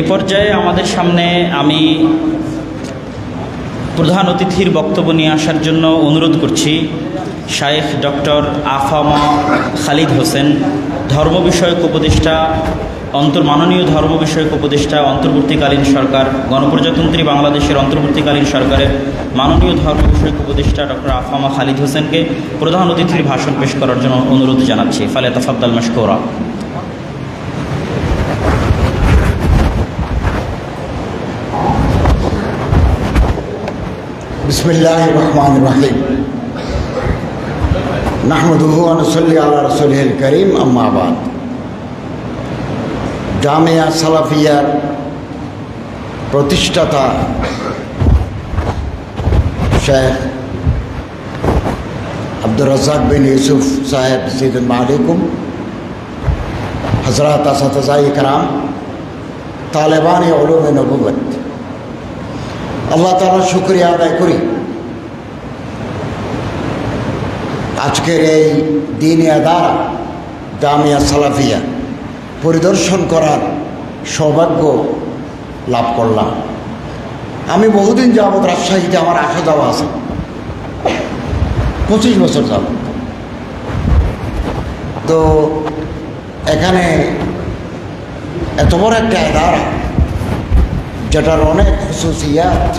এ পর্যায়ে আমাদের সামনে আমি প্রধান অতিথির বক্তব্য নিয়ে আসার জন্য অনুরোধ করছি শায়েখ ডক্টর আফামা খালিদ হোসেন, ধর্ম বিষয়ক উপদেষ্টা, অন্তর মাননীয় ধর্ম বিষয়ক উপদেষ্টা, অন্তর্বর্তীকালীন সরকার, গণপ্রজাতন্ত্রী বাংলাদেশের অন্তর্বর্তীকালীন সরকারের মাননীয় ধর্ম বিষয়ক উপদেষ্টা ডক্টর আফামা খালিদ হোসেনকে প্রধান অতিথির ভাষণ পেশ করার জন্য অনুরোধ জানাচ্ছি। ফালে তফাদ্দাল মশকোরা। بسم الله الرحمن الرحيم نحمده ونصلي على رسوله الكريم أما بعد জামিয়া সালাফিয়ার প্রতিষ্ঠাতা শেখ আব্দুর রাজাক বিন ইউসুফ সাহেব সিদুল আলাইকুম হজরত আসাতাই কারাম তালেবান ওলুম নবুবত আল্লাহ তালার শুক্রিয়া আদায় করি আজকের এই দিনিয়া দ্বারা জামিয়া সালাফিয়া পরিদর্শন করার সৌভাগ্য লাভ করলাম। আমি বহুদিন যাবৎ রাজশাহীতে আমার আসা যাওয়া আছে। পঁচিশ বছর যাব তো এখানে এত বড় একটা এদারা যেটার অনেক খুশুসিয়াত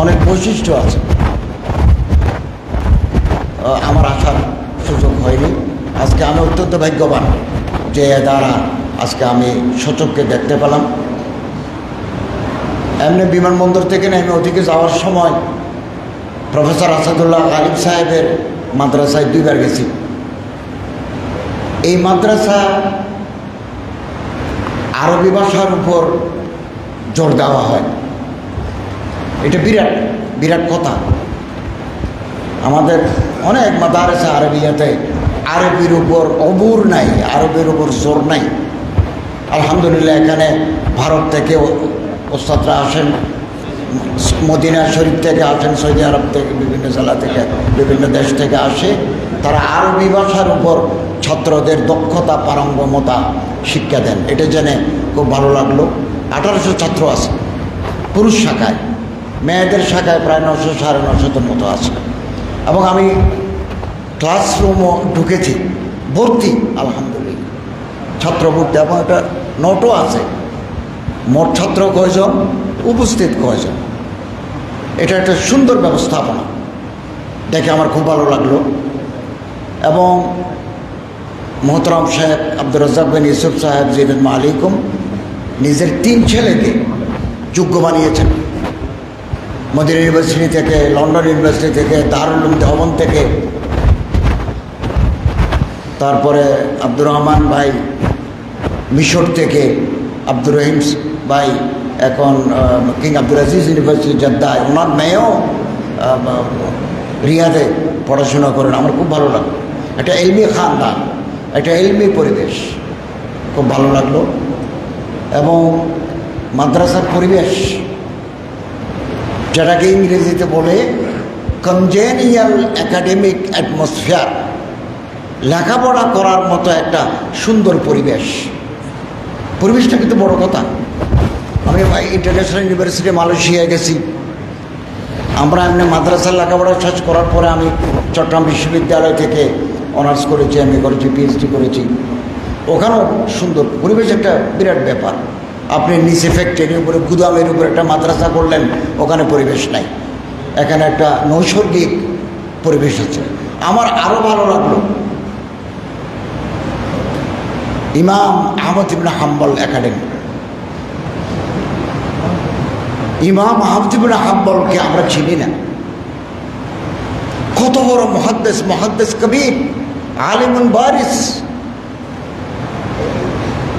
অনেক বৈশিষ্ট্য আছে। আমার হয়নি। আজকে আমি অত্যন্ত ভাগ্যবান যে দ্বারা আজকে আমি সচককে দেখতে পেলাম। এমনি বিমানবন্দর থেকে নেমে ওদিকে যাওয়ার সময় প্রফেসর আসাদুল্লাহ আলিম সাহেবের মাদ্রাসায় দুইবার গেছি। এই মাদ্রাসা আরবি ভাষার উপর জোর দেওয়া হয়। এটা বিরাট বিরাট কথা। আমাদের অনেক মাদারেসা আরবিয়াতে আরবির উপর অবুর নাই, আরবের উপর জোর নাই। আলহামদুলিল্লাহ, এখানে ভারত থেকে ওস্তাদরা আসেন, মদিনা শরীফ থেকে আসেন, সৌদি আরব থেকে, বিভিন্ন জেলা থেকে, বিভিন্ন দেশ থেকে আসে। তারা আরবি ভাষার উপর ছাত্রদের দক্ষতা, পারঙ্গমতা শিক্ষা দেন। এটা জেনে খুব ভালো লাগল। আঠারোশো ছাত্র আছে, পুরুষ শাখায়। মেয়েদের শাখায় প্রায় নশো, সাড়ে নশোর মতো আছে। এবং আমি ক্লাসরুমও ঢুকেছি। ভর্তি, আলহামদুলিল্লাহ। ছাত্র ভর্তি এবং একটা নোটও আছে। মোট ছাত্র কয়জন? উপস্থিত কয়জন? এটা একটা সুন্দর ব্যবস্থাপনা। দেখে আমার খুব ভালো লাগল। এবং মোহতরম সাহেব আব্দুর রাজাক বিন ইউসুফ সাহেব জিবেদ মালিকুম, নিজের তিন ছেলেকে যোগ্য বানিয়েছেন। মদিনা ইউনিভার্সিটি থেকে, লন্ডন ইউনিভার্সিটি থেকে, দারুল দেওবন থেকে তারপরে আব্দুর রহমান ভাই মিশর থেকে আব্দুর রহিম ভাই এখন কিং আব্দুল আজিজ ইউনিভার্সিটি জদ্দায়, ওনার মেয়েও রিয়াদে পড়াশোনা করেন। আমার খুব ভালো লাগল। একটা এলমি খানদান, একটা এলমি পরিবেশ খুব ভালো লাগল। এবং মাদ্রাসার পরিবেশ, যেটাকে ইংরেজিতে বলে কনজেনিয়াল একাডেমিক অ্যাটমসফিয়ার লেখাপড়া করার মতো একটা সুন্দর পরিবেশ। পরিবেশটা কিন্তু বড় কথা। আমি ইন্টারন্যাশনাল ইউনিভার্সিটি মালয়েশিয়ায় গেছি। আমরা এমনি মাদ্রাসার লেখাপড়া শেষ করার পরে আমি চট্টগ্রাম বিশ্ববিদ্যালয় থেকে অনার্স করেছি এম করেছি পিএইচডি করেছি। ওখানেও সুন্দর পরিবেশ একটা বিরাট ব্যাপার। আপনি নিচে ফ্যাক্টরির উপরে, গুদামের উপরে একটা মাদ্রাসা করলেন, ওখানে পরিবেশ নাই। এখানে একটা নৈসর্গিক পরিবেশ আছে। আমার আরও ভালো লাগল ইমাম আহমদ ইবনে হাম্বল একাডেমি। ইমাম আহমদ ইবনে হাম্বলকে আমরা চিনি না। কত বড় মহাদ্দেশ মহাদ্দেশ কবির আলিমুন বারিস।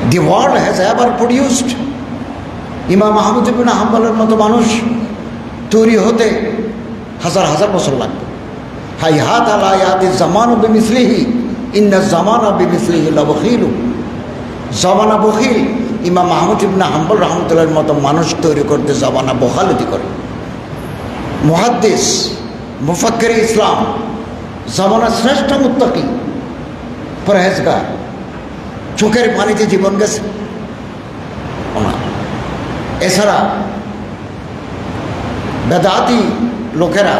The world has ever produced Imam Ahmad ibn হাম্বলের মতো মানুষ তৈরি হতে হাজার হাজার বছর লাগবে। হাই হাত আলা জামান বিমিসলিহি, ইন্না জামানা বিমিসলিহি লবখিলু। জমানা বখিল। ইমাম মাহমুদ ইবনা হাম্বল রহমতুল্লাহর মতো মানুষ তৈরি করতে জমানা বহালতি করে। মহাদ্দেশ মুফাক্কের ইসলাম, জমানার শ্রেষ্ঠ মুত্তাকি, পরহেজগার, চোখের পানিতে জীবন গেছে। এছাড়া বেদাতি লোকেরা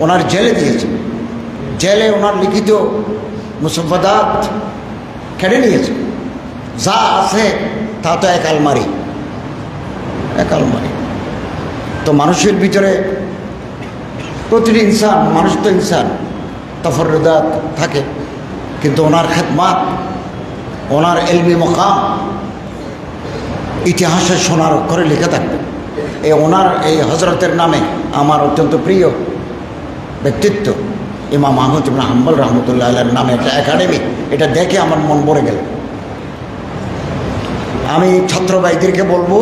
ওনার জেলে দিয়েছে। জেলে ওনার লিখিত মুসফাদাত কেড়ে নিয়েছে। যা আছে, তা তো এক আলমারি। এক আলমারি। তো মানুষের ভিতরে প্রতিটি ইনসান, মানুষ তো ইনসান তফরদাত থাকে। কিন্তু ওনার খেদমাত, ওনার এলমি মকাম, ইতিহাসে সোনার অক্ষরে লিখে থাকবে। এই ওনার, এই হজরতের নামে আমার অত্যন্ত প্রিয় ব্যক্তিত্ব, ইমাম আহমদ ইবনা হাম্বল রহমতুল্লাহ নামে একটা একাডেমি। এটা দেখে আমার মন ভরে গেল। আমি ছাত্র ভাইদেরকে বলব,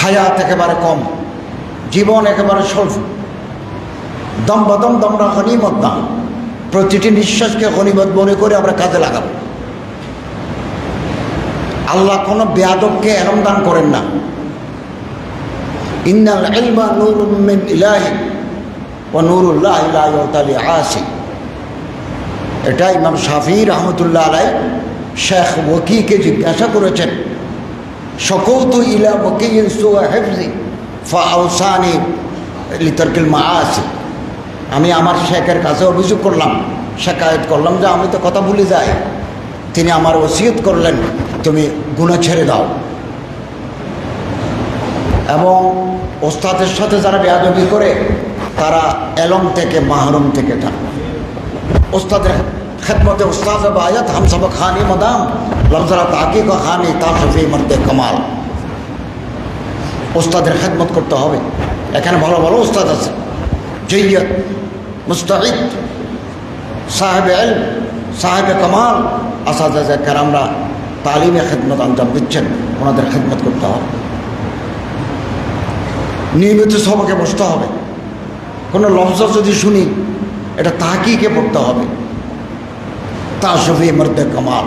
হায়াত একেবারে কম, জীবন একেবারে স্বল্প। দম বদম দমরা গনিমত দাম। প্রতিটি নিঃশ্বাসকে গনিমত মনে করে আমরা কাজে লাগাবো। আল্লাহ কোনো বেয়াদবকে এরম দান করেন না। ইন্নাল ইলমা ইলাহি ও নুরুল্লাহ আসি এটা ইমাম শাফি রহমতুল্লাহ আলাই শেখ ওকিকে জিজ্ঞাসা করেছেন শকৌত ইলা ওকিন সুয়া হেফজি, ফা আউসানি লিতর্কিল মা আসি আমি আমার শেখের কাছে অভিযোগ করলাম, শেখায়ত করলাম যে আমি তো কথা ভুলে যাই। তিনি আমার ওসিয়ত করলেন, তুমি গুণা ছেড়ে দাও। এবং ওস্তাদের সাথে যারা বেয়াদবি করে, তারা এলম থেকে, মাহরুম থেকে থাকবে ওস্তাদের ওস্তাদ আয়াত হাম সব খানি মদাম লমজরা তাকি কা খানি তা শফি মর্দে কামাল ওস্তাদের খেদমত করতে হবে এখানে ভালো ভালো ওস্তাদ আছে জৈয়ত মুস্তাহিদ সাহেব এল সাহেব কামাল আসাদা কারামরা তালিমে খেদমত আঞ্জাম দিচ্ছেন ওনাদের খেদমত করতে হবে নিয়মিত সবকে বসতে হবে কোনো লফজ যদি শুনি এটা তাহাকিকে পড়তে হবে তা শফি মর্দে কামাল।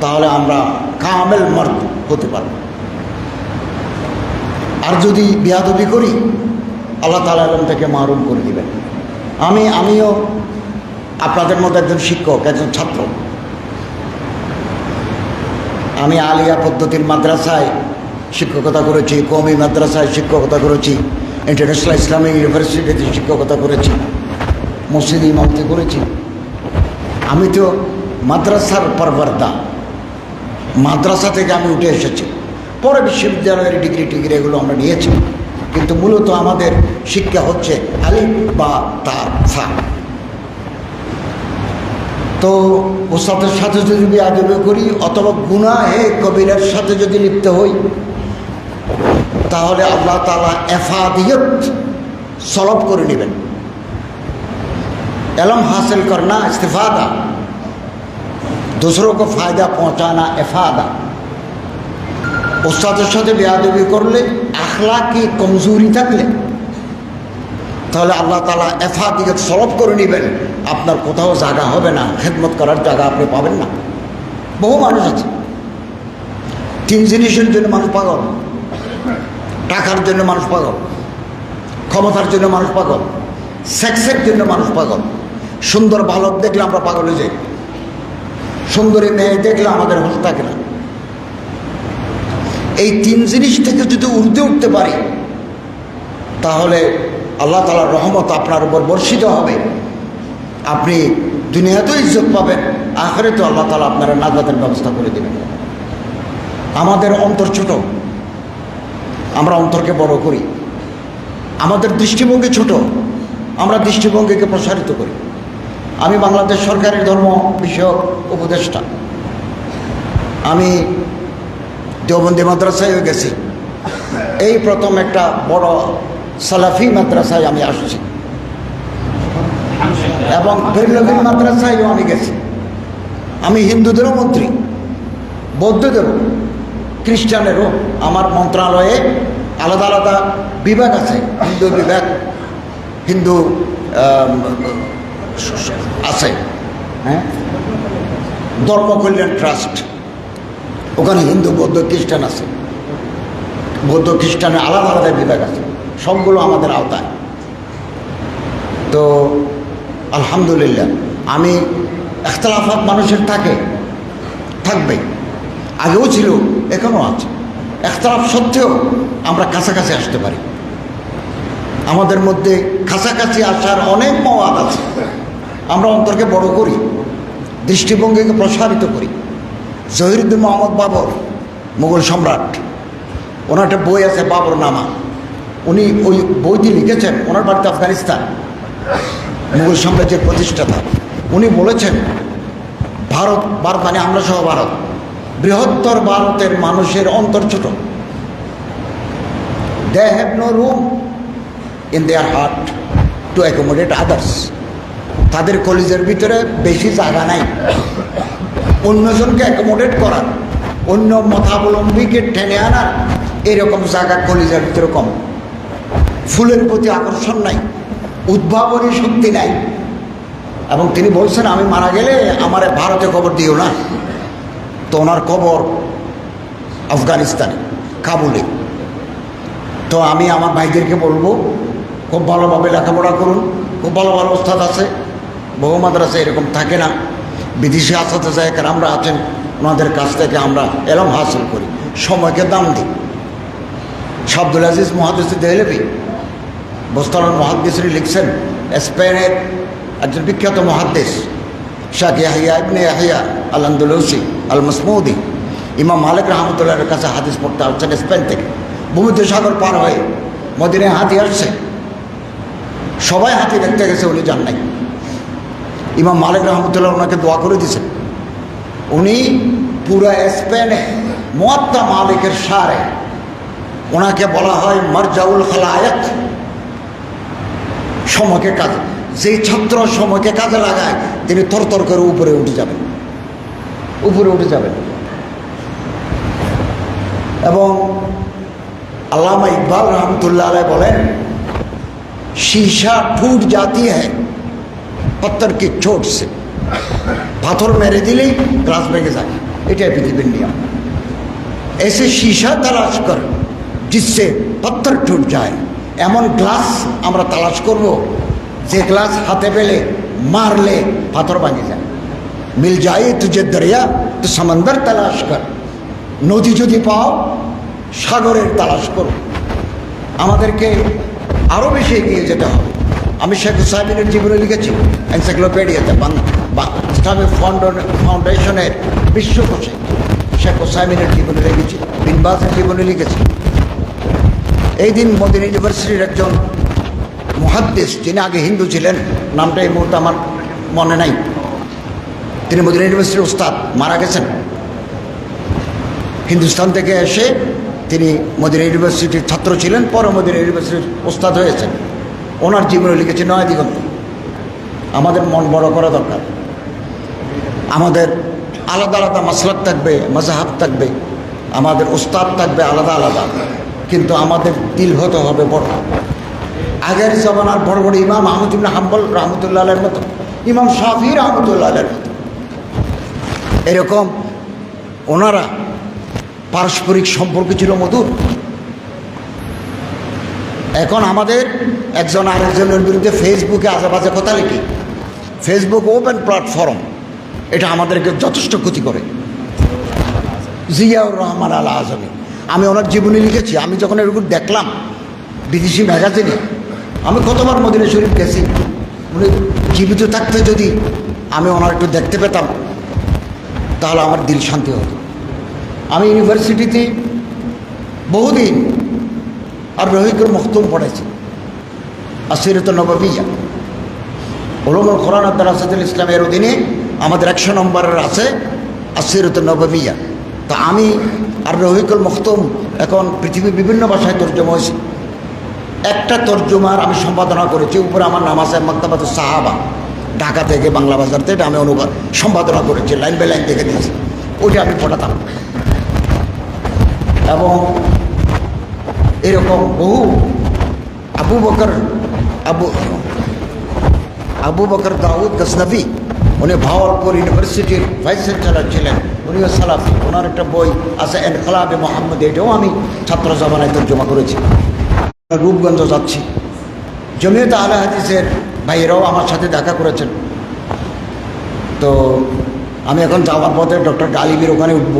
তাহলে আমরা কামেল মর্দ হতে পারব। আর যদি বিয়াদবি করি, আল্লাহ তালা এরম থেকে মারুম করে দিবেন। আমি, আমিও আপনাদের মধ্যে একজন শিক্ষক, একজন ছাত্র। আমি আলিয়া পদ্ধতির মাদ্রাসায় শিক্ষকতা করেছি কৌমি মাদ্রাসায় শিক্ষকতা করেছি, ইন্টারন্যাশনাল ইসলামিক ইউনিভার্সিটিতে শিক্ষকতা করেছি, মসজিদ ইমামতি করেছি। আমি তো মাদ্রাসার পরবর্দা। মাদ্রাসা থেকে আমি উঠে এসেছি। পরে বিশ্ববিদ্যালয়ের ডিগ্রি টিগ্রি এগুলো আমরা নিয়েছি। কিন্তু মূলত আমাদের শিক্ষা হচ্ছে আলিফ বা তা ফা তো ওস্তাদের সাথে যদি বিয়াদবি করি অথবা গুনাহে কবিরের সাথে যদি লিপ্ত হই, তাহলে আল্লাহ তালা এফাদিয়ত সলভ করে নেবেন। एलम हासिल करना इस्तीफादा दूसरों को फ़ायदा पहुंचाना इफादा ওস্তাদের সাথে বেয়াদবি করলে আখলাকি কমজোরি থাকলে তাহলে আল্লাহ তালা এফাদিয়ত সলভ করে নেবেন আপনার কোথাও জায়গা হবে না খেদমত করার জায়গা আপনি পাবেন না বহু মানুষ আছে তিন জিনিসের জন্য মানুষ পাগল টাকার জন্য মানুষ পাগল ক্ষমতার জন্য মানুষ পাগল সেক্সের জন্য মানুষ পাগল সুন্দর বালক দেখলে আমরা পাগল হয়ে যাই। সুন্দরী মেয়ে দেখলে আমাদের হোস থাকে না। এই তিন জিনিস থেকে যদি উর্ধে উঠতে পারি, তাহলে আল্লাহ তালার রহমত আপনার উপর বর্ষিত হবে। আপনি দুনিয়াতেও ইজ্জত পাবেন আখরে তো আল্লাহ তালা আপনারা নাজাতের ব্যবস্থা করে দেবেন। আমাদের অন্তর ছোট, আমরা অন্তরকে বড় করি। আমাদের দৃষ্টিভঙ্গি ছোট, আমরা দৃষ্টিভঙ্গিকে প্রসারিত করি। আমি বাংলাদেশ সরকারের ধর্ম বিষয়ক উপদেষ্টা। আমি দেওবন্দি মাদ্রাসায়ও গেছি। এই প্রথম একটা বড় সালাফি মাদ্রাসায় আমি আসছি। এবং বেরলভিন মাদ্রাসায়ও আমি গেছি। আমি হিন্দুদেরও মন্ত্রী, বৌদ্ধদেরও, খ্রিস্টানেরও। আমার মন্ত্রণালয়ে আলাদা আলাদা বিভাগ আছে, হিন্দু বিভাগ, হিন্দু আছে। হ্যাঁ? ধর্ম কল্যাণ ট্রাস্ট। ওখানে হিন্দু, বৌদ্ধ, খ্রিস্টান আছে। বৌদ্ধ, খ্রিস্টানের আলাদা আলাদা বিভাগ আছে। সবগুলো আমাদের আওতায়। তো, আলহামদুলিল্লাহ, আমি এখতলাফাত মানুষের থাকে থাকবে আগেও ছিল, এখনও আছে। একতলাপ সত্ত্বেও আমরা কাছাকাছি আসতে পারি। আমাদের মধ্যে কাছাকাছি আসার অনেক মওয়াদ আছে। আমরা অন্তরকে বড় করি, দৃষ্টিভঙ্গিকে প্রসারিত করি। জহিরুদ্দিন মোহাম্মদ বাবর, মুঘল সম্রাট, ওনার একটা বই আছে বাবর নামা উনি ওই বইটি লিখেছেন, ওনার বাড়িতে আফগানিস্তান, মুঘল সাম্রাজ্যের প্রতিষ্ঠাতা। উনি বলেছেন, ভারত ভারত মানে আমরা সহ ভারত। বৃহত্তর ভারতের মানুষের অন্তর ছোট। They have no room in their heart to accommodate others তাদের কলেজের ভিতরে বেশি জায়গা নাই। অন্যজনকে অ্যাকোমোডেট করার, অন্য মতাবলম্বীকে টেনে আনার এরকম জায়গা কলেজের ভিতরে কম। ফুলের প্রতি আকর্ষণ নাই, উদ্ভাবনী শক্তি নাই। এবং তিনি বলছেন, আমি মারা গেলে আমার ভারতে খবর দিও না। তো ওনার কবর আফগানিস্তানে, কাবুলে। তো আমি আমার ভাইদেরকে বলব, খুব ভালোভাবে লেখাপড়া করুন, খুব ভালো ভালো ওস্তাদ আছে। বহু মাদ্রাসা এরকম থাকে না। বিদেশি আসাতে যায় আমরা আছেন, ওনাদের কাছ থেকে আমরা এলম হাসিল করি। সময়কে দাম দিই। শাব্দুল আজিজ মহাদিস দেহলেবি বোস্তাল মহাদ্দেশরি লিখছেন, স্পেনের একজন বিখ্যাত মহাদ্দেশ, শাহ ইয়াহিয়া ইবনে ইয়াহিয়া আল আন্দুলসি আল মসমৌদি ইমাম মালিক রহমতুল্লাহের কাছে হাদিস পড়তে আসছেন স্পেন থেকে। ভূমিতে সাগর পার হয়ে মদিনায় হাতি আসছে। সবাই হাতি দেখতে গেছে, উনি যান নাই। ইমাম মালিক রহমতুল্লাহ ওনাকে দোয়া করে দিয়েছেন। উনি পুরা স্পেনে মোয়াত্তা মালিকের সারে ওনাকে বলা হয় মার্জাউল খালায়ত সময়কে কাজে, যেই ছাত্র সময়কে কাজে লাগায়, তিনি তরতর করে উপরে উঠে যাবেন। উপরে উঠে যাবেন। এবং আল্লামা ইকবাল রহমতুল্লাহ বলেন, সীসা ঠুট জাতি হ্যাঁ पत्थर की चोट से পাথর মেরে দিলেই গ্লাস ভেঙে যায় এটাই পৃথিবীর নিয়ম এসে शीशा তালাশ কর जिससे पत्थर टूट যায় এমন গ্লাস আমরা তালাশ করব যে গ্লাস হাতে পেলে মারলে পাথর ভাঙে যায় মিল যায় তুঝে দরিয়া তো সমন্দর তালাশ কর নদী যদি পাও সাগরের তালাশ করো আমাদেরকে আরও বেশি এগিয়ে যেতে হবে আমি শেখ সাহেবের জীবনে লিখেছি। এনসাইক্লোপিডিয়াতে ইসলামিক ফাউন্ডেশনের বিশ্বকোষে শেখ সাহেবের জীবনে লিখেছি, বিনবাসের জীবনে লিখেছি। এই দিন মোদিন ইউনিভার্সিটির একজন মহাদ্দেশ, যিনি আগে হিন্দু ছিলেন, নামটা এই মুহূর্তে আমার মনে নাই। তিনি মোদিন ইউনিভার্সিটির উস্তাদ মারা গেছেন। হিন্দুস্তান থেকে এসে তিনি মদিনা ইউনিভার্সিটির ছাত্র ছিলেন, পরে মদিনা ইউনিভার্সিটির ওস্তাদ হয়েছেন। ওনার জীবনে লিখেছে নয় দিগন্ত। আমাদের মন বড় করা দরকার। আমাদের আলাদা আলাদা মাসলাক থাকবে মজাহাব থাকবে, আমাদের উস্তাদ থাকবে আলাদা আলাদা, কিন্তু আমাদের দিল হতে হবে বড়। আগের জমানার বড় বড় ইমাম আহমদুল্লাহ হাম্বল রহমতুল্লাহের মতো, ইমাম শাফি রহমতুল্লাহের মতো। এরকম ওনারা পারস্পরিক সম্পর্ক ছিল মধুর। এখন আমাদের একজন আরেকজনের বিরুদ্ধে ফেসবুকে আজেবাজে কথা লিখি। ফেসবুক ওপেন প্ল্যাটফর্ম এটা আমাদেরকে যথেষ্ট ক্ষতি করে। জিয়াউর রহমান আল আজমি আমি ওনার জীবনী লিখেছি, আমি যখন এরকম দেখলাম বিদেশি ম্যাগাজিনে, আমি কতবার মদিনা শরীফ গেছি, উনি জীবিত থাকতে যদি আমি ওনার একটু দেখতে পেতাম, তাহলে আমার দিল শান্তি হতো। আমি ইউনিভার্সিটিতে বহুদিন আর রহিকুল মখতুম পড়েছি। আসিরত নবাবিয়া। ওলমুল কোরআন আব্দাল ইসলামের অধীনে আমাদের একশো নম্বরের আছে আসিরত নবাবিয়া। তা আমি আর রহিকুল মখতুম এখন পৃথিবীর বিভিন্ন ভাষায় তর্জমা হয়েছি। একটা তর্জমার আমি সম্পাদনা করেছি, উপরে আমার নাম আছে মক্তাবাদ সাহাবা। ঢাকা থেকে বাংলা বাজার থেকে আমি অনুবাদ, সম্পাদনা করেছি, লাইন বাই লাইন দেখে দিয়েছি। ওইটা আমি পড়াতাম। এবং এরকম বহু আবু বকর, আবু আবু বকর দাউদ গসনবী উনি ভাওয়ালপুর ইউনিভার্সিটির ভাইস চ্যান্সেলার ছিলেন। উনিও সালাফি। ওনার একটা বই আছে, এনকলাবে মোহাম্মদ, এটাও আমি ছাত্র জমানায় তর্জমা করেছি। রূপগঞ্জ যাচ্ছি। জমিয়ত আলা হাদিসের ভাইয়েরাও আমার সাথে দেখা করেছেন। তো আমি এখন যাওয়ার পথে ডক্টর গালিবের ওখানে উঠব।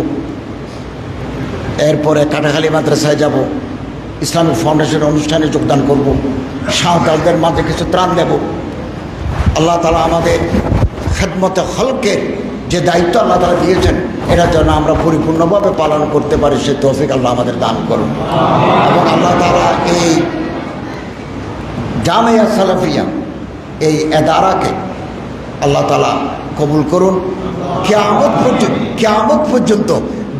এরপরে কাটাখালী মাদ্রাসায় যাব। ইসলামিক ফাউন্ডেশনের অনুষ্ঠানে যোগদান করব। সাঁওতালদের মাঝে কিছু ত্রাণ দেব। আল্লাহ তালা আমাদের খেদমতে হলকের যে দায়িত্ব আল্লাহ তালা দিয়েছেন এটা যেন আমরা পরিপূর্ণভাবে পালন করতে পারি, সে তৌফিক আল্লাহ আমাদের দান করুন। এবং আল্লাহ তালা এই জামিয়া সালাফিয়া, এই এদারাকে আল্লাহ তালা কবুল করুন। কেয়ামত পর্যন্ত কেয়ামত পর্যন্ত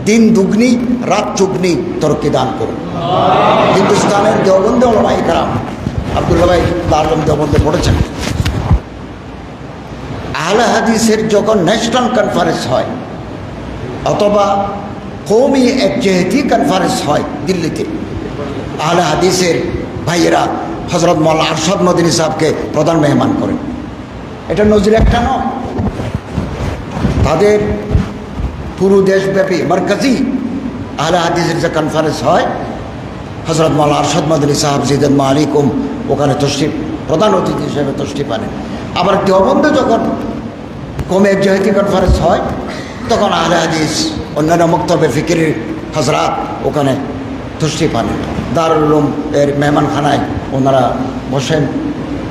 দিন দুগ্নি, রাত চুগ্নি তরকি দান করুন। হিন্দুস্তানের দেওবন্দে ওলামাই কারাম আবদুল্লা ভাই দারুম দেওবন্দে পড়েছেন। আহলে হাদিসের যখন ন্যাশনাল কনফারেন্স হয়, অথবা কৌমি একজেহেতি কনফারেন্স হয় দিল্লিতে, আহলে হাদিসের ভাইয়েরা হজরত মোল্লা আরশদ মদিনী সাহেবকে প্রধান মেহমান করেন। এটা নজির একটা নয়। তাদের পুরো দেশব্যাপী, মার্কাজি। আহলে হাদিসের যে কনফারেন্স হয় হজরত মোল্লা আরশদ মদিনী সাহেব জিদেদ মালিকুম, ওখানে তষ্টি প্রধান অতিথি হিসেবে তশরিফ আনেন। আবার দেওবন্দে যখন কমে জয়তি কনফারেন্স হয়, তখন আহলে হাদিস, অন্যান্য মক্তবে ফিকিরের হজরাত ওখানে তষ্টি আনেন। দারুলুম এর মেহমানখানায় ওনারা বসেন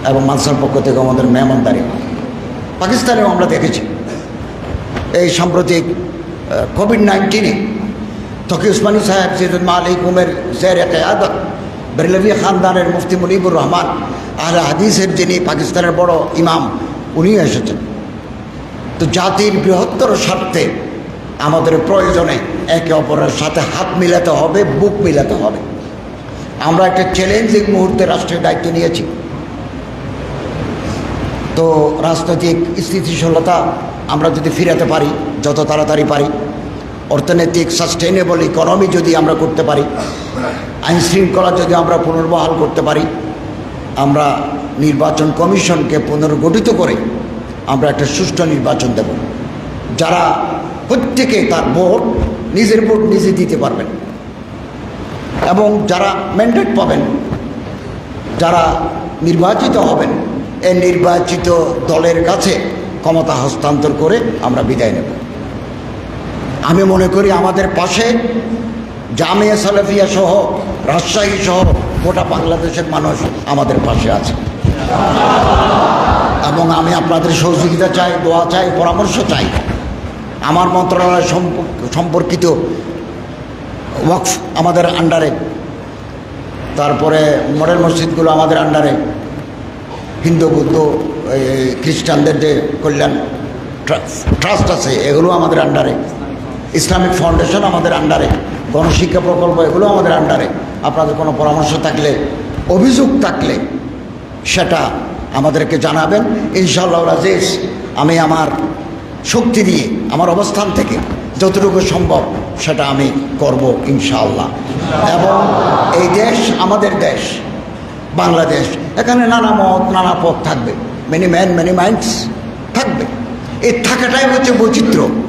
এবং মানসার পক্ষ থেকে আমাদের মেহমানদারি হয়। পাকিস্তানেও আমরা দেখেছি। এই সাম্প্রতিক কোভিড নাইন্টিনে তকি উসমানী সাহেব সিদুল মালিক উমের জের কেয়াদত, বেরলভি খানদানের মুফতি মুনিবুর রহমান, আহলে হাদিসের যিনি পাকিস্তানের বড় ইমাম, উনিও এসেছেন। তো জাতির বৃহত্তর স্বার্থে আমাদের প্রয়োজনে একে অপরের সাথে হাত মিলাতে হবে, বুক মিলাতে হবে। আমরা একটা চ্যালেঞ্জিং মুহূর্তে রাষ্ট্রের দায়িত্ব নিয়েছি। তো রাজনৈতিক স্থিতিশীলতা আমরা যদি ফিরাতে পারি যত তাড়াতাড়ি পারি। অর্থনৈতিক সাস্টেনেবল ইকোনমি যদি আমরা করতে পারি, আইন শৃঙ্খলা যদি আমরা পুনর্বহাল করতে পারি, আমরা নির্বাচন কমিশনকে পুনর্গঠিত করে আমরা একটা সুষ্ঠু নির্বাচন দেব। যারা প্রত্যেকে তার ভোট নিজের ভোট নিজে দিতে পারবেন এবং যারা ম্যান্ডেট পাবেন, যারা নির্বাচিত হবেন, এই নির্বাচিত দলের কাছে ক্ষমতা হস্তান্তর করে আমরা বিদায় নেব। আমি মনে করি আমাদের পাশে জামিয়া সালাফিয়া সহ, রাজশাহী সহ গোটা বাংলাদেশের মানুষ আমাদের পাশে আছে। এবং আমি আপনাদের সহযোগিতা চাই, দোয়া চাই, পরামর্শ চাই। আমার মন্ত্রণালয় সম্পর্ক- সম্পর্কিত ওয়াকফ আমাদের আন্ডারে। তারপরে মডেল মসজিদগুলো আমাদের আন্ডারে। হিন্দু, বৌদ্ধ খ্রিস্টানদের যে কল্যাণ ট্রাস্ট আছে, এগুলো আমাদের আন্ডারে। ইসলামিক ফাউন্ডেশন আমাদের আন্ডারে গণশিক্ষা প্রকল্প এগুলো আমাদের আন্ডারে আপনাদের কোনো পরামর্শ থাকলে, অভিযোগ থাকলে সেটা আমাদেরকে জানাবেন। ইনশাআল্লাহ রাজেশ, আমি আমার শক্তি দিয়ে আমার অবস্থান থেকে যতটুকু সম্ভব সেটা আমি করব ইনশাআল্লাহ। এবং এই দেশ আমাদের দেশ, বাংলাদেশ, এখানে নানা মত, নানা পথ থাকবে। মেনি ম্যান মেনি মাইন্ডস থাকবে। এই থাকাটাই হচ্ছে বৈচিত্র্য।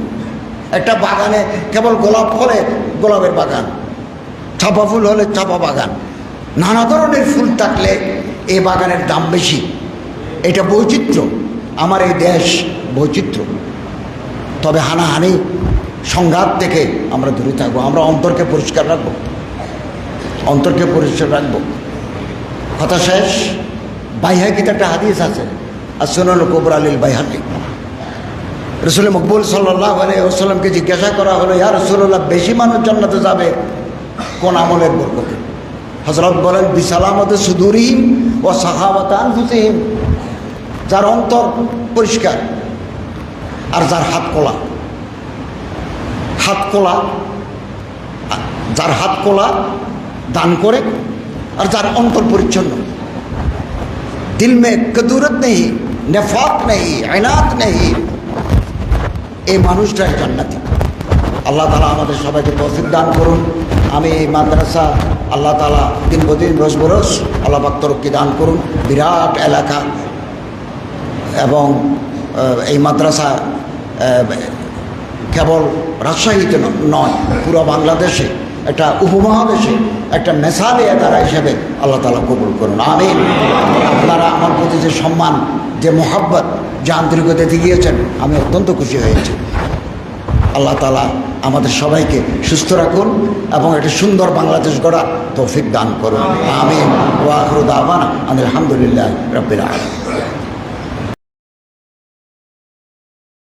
একটা বাগানে কেবল গোলাপ হলে গোলাপের বাগান, চাপা ফুল হলে চাপা বাগান। নানা ধরনের ফুল থাকলে এই বাগানের দাম বেশি। এটা বৈচিত্র্য, আমার এই দেশ বৈচিত্র্য। তবে হানাহানি, সংঘাত থেকে আমরা দূরে থাকব, আমরা অন্তরকে পরিষ্কার রাখব। অন্তরকে পরিষ্কার রাখব। কথা শেষ? বাইহাকিতে একটা হাদিস আছে আর সোনাল কবর আলীল বাইহাকি। রসুল মকবুল সাল্লাহ আলাইসাল্লামকে জিজ্ঞাসা করা হলো, ইয়া রসুল্লাহ বেশি মানুষ জান্নাতে যাবে কোন আমলের বরকতে? হজরত বলেন বিসালামতে সুদুরহীন ও সাহাবাতান হুসিহীন যার অন্তর পরিষ্কার আর যার হাত কোলা হাত কোলা যার হাত কোলা দান করে আর যার অন্তর পরিচ্ছন্ন। দিল মে কদুরত নেই নেফাক নেই আইনাত নেই। এই মানুষটাই জান্নাতি। আল্লাহ তালা আমাদের সবাইকে তৌফিক দান করুন। আমি এই মাদ্রাসা আল্লাহ তালা দিন বদিন রোজ বরস আল্লাহ তরক্কি দান করুন। বিরাট এলাকা। এবং এই মাদ্রাসা কেবল রাজশাহীতে নয়, পুরো বাংলাদেশে একটা উপমহাদেশে একটা মেসালে দ্বারা হিসেবে আল্লাহ তালা কবুল করুন। আমিন। আপনারা আমার প্রতি যে সম্মান, যে মোহাব্বত যে আন্তরিকতা গিয়েছেন আমি অত্যন্ত খুশি হয়েছি। আল্লাহ তালা আমাদের সবাইকে সুস্থ রাখুন এবং একটা সুন্দর বাংলাদেশ গড়া তৌফিক দান করুন। আমি ওয়াকরুদ আবান আলহামদুলিল্লাহ রবিল আলম